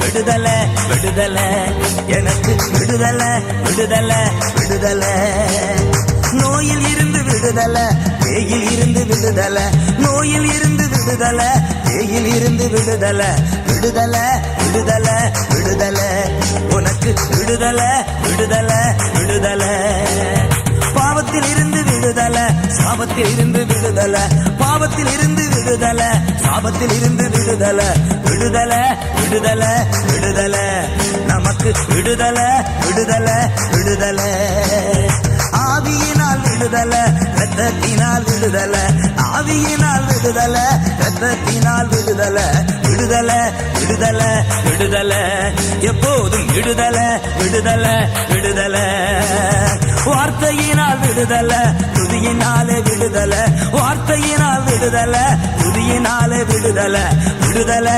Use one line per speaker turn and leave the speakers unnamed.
விடுதல விடுதல. எனக்கு விடுதல விடுதல விடுதல. நோயில் இருந்து விடுதல பேயில் இருந்து விடுதல. நோயில் இருந்து விடுதல பேயில் இருந்து விடுதல. விடுதல விடுதல விடுதல. உனக்கு விடுதல விடுதல விடுதலை. விடுதலை சாபத்தில் இருந்து விடுதல பாவத்தில் இருந்து விடுதல சாபத்தில் இருந்து விடுதல விடுதல விடுதல விடுதல. நமக்கு விடுதல விடுதல விடுதல. ஆவியினால் விடுதல ரத்தத்தினால் விடுதல. ஆவியினால் விடுதல ரத்தத்தினால் விடுதல. விடுதல விடுதல விடுதல. எப்போதும் விடுதல விடுதல விடுதலை. விடுதல. துதியினாலே விடுதல. வார்த்தையினால் விடுதல. துதியினாலே விடுதல. விடுதலை.